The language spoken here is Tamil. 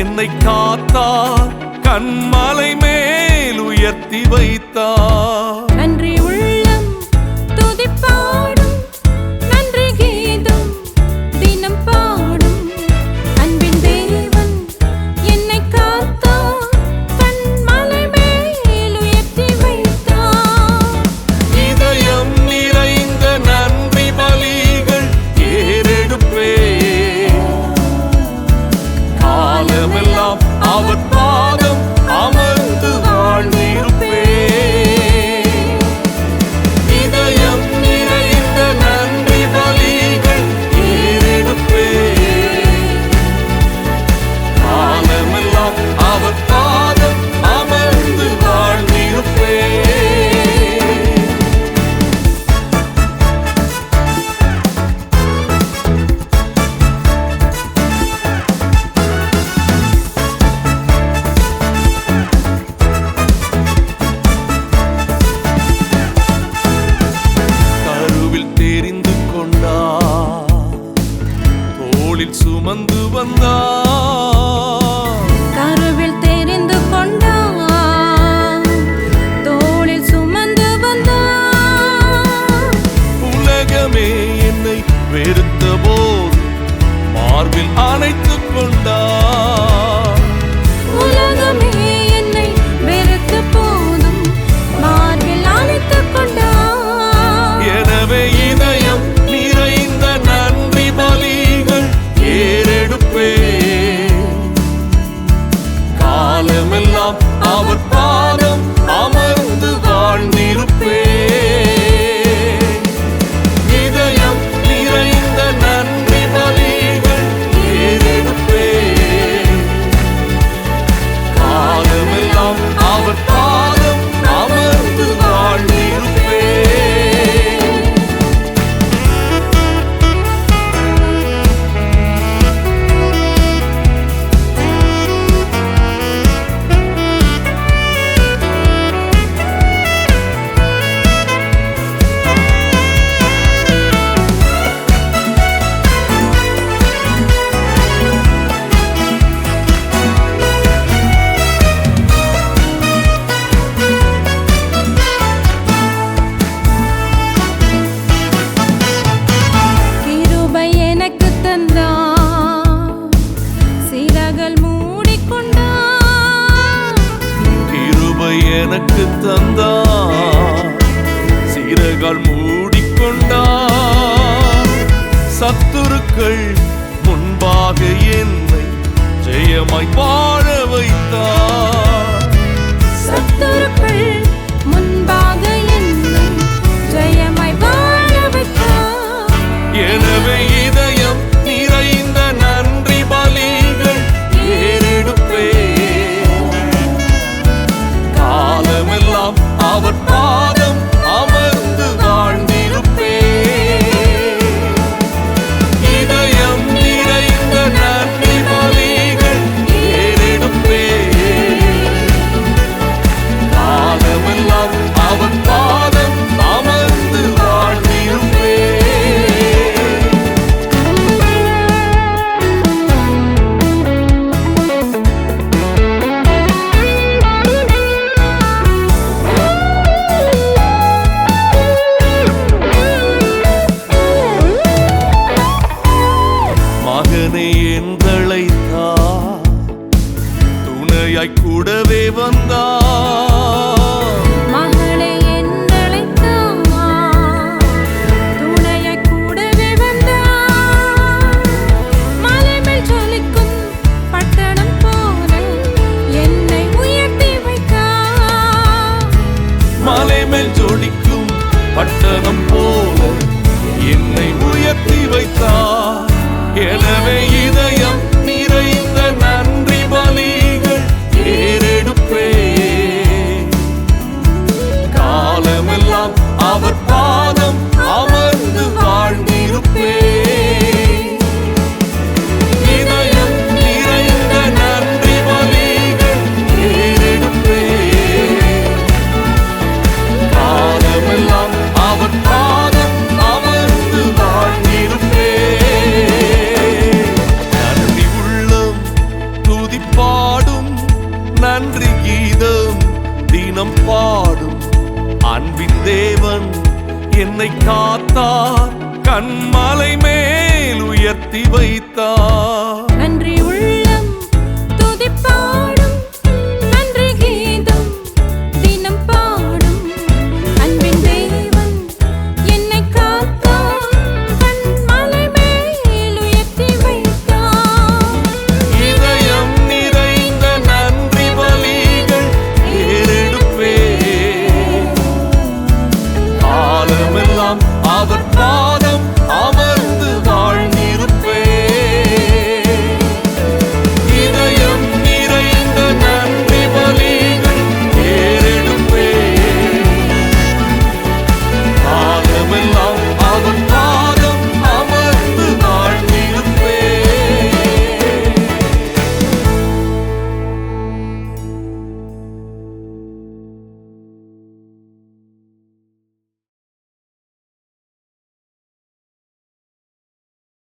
என்னை காத்தார் கண்மலை மேல் உயர்த்தி வைத்தார். சத்துருக்கள் முன்பாக என்னை ஜெயமாய் வாழ வைத்தார். மேல் ஜோடிக்கும் பட்டணம் போல என்னை உயர்த்தி வைத்தார். எனவே இதை காத்தார் கண்மலை மேல் உயர்த்தி வைத்தான்